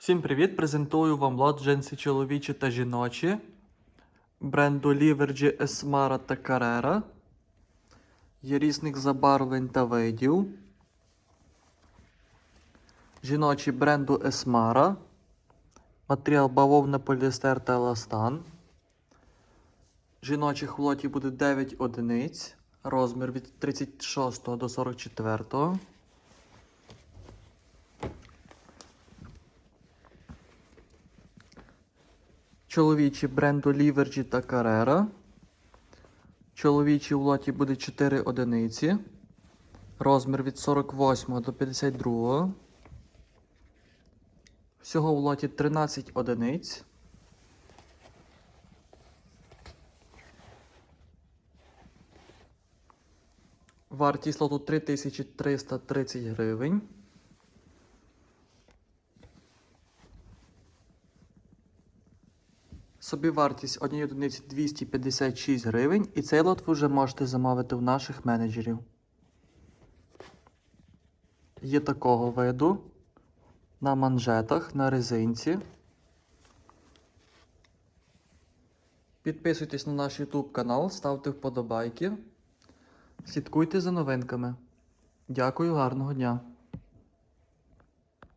Всім привіт! Презентую вам лот джинси чоловічі та жіночі бренду Livergy Esmara та Carrera. Є різних забарвлень та видів. Жіночі бренду Esmara. Матеріал бавовна поліестер та еластан. Жіночих в лоті буде 9 одиниць. Розмір від 36 до 44. Чоловічі бренду Livergy та Carrera. Чоловічі в лоті буде 4 одиниці. Розмір від 48 до 52. Всього в лоті 13 одиниць. Вартість лоту 3330 гривень. Собівартість однієї одиниці 256 гривень, і цей лот ви вже можете замовити у наших менеджерів. Є такого виду на манжетах, на резинці. Підписуйтесь на наш YouTube канал, ставте вподобайки. Слідкуйте за новинками. Дякую, гарного дня!